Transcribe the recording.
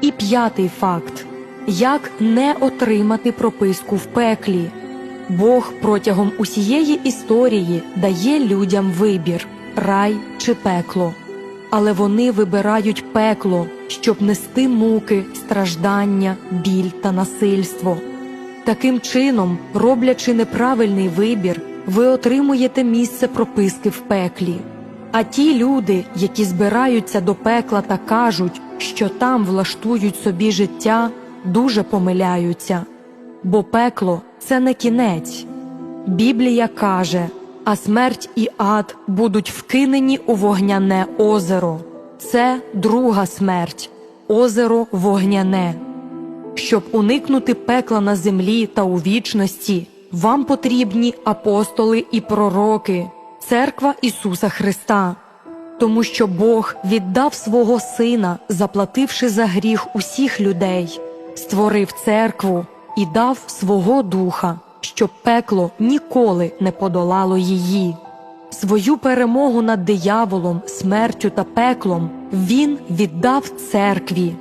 І п'ятий факт як не отримати прописку в пеклі. Бог протягом усієї історії дає людям вибір рай чи пекло. Але вони вибирають пекло, щоб нести муки, страждання, біль та насильство. Таким чином, роблячи неправильний вибір, ви отримуєте місце прописки в пеклі. А ті люди, які збираються до пекла та кажуть, що там влаштують собі життя, дуже помиляються. Бо пекло це не кінець. Біблія каже, а смерть і ад будуть вкинені у вогняне озеро. Це друга смерть, озеро вогняне. Щоб уникнути пекла на землі та у вічності, вам потрібні апостоли і пророки, церква Ісуса Христа. Тому що Бог віддав свого Сина, заплативши за гріх усіх людей, створив церкву і дав свого духа, щоб пекло ніколи не подолало її. Свою перемогу над дияволом, смертю та пеклом він віддав церкві.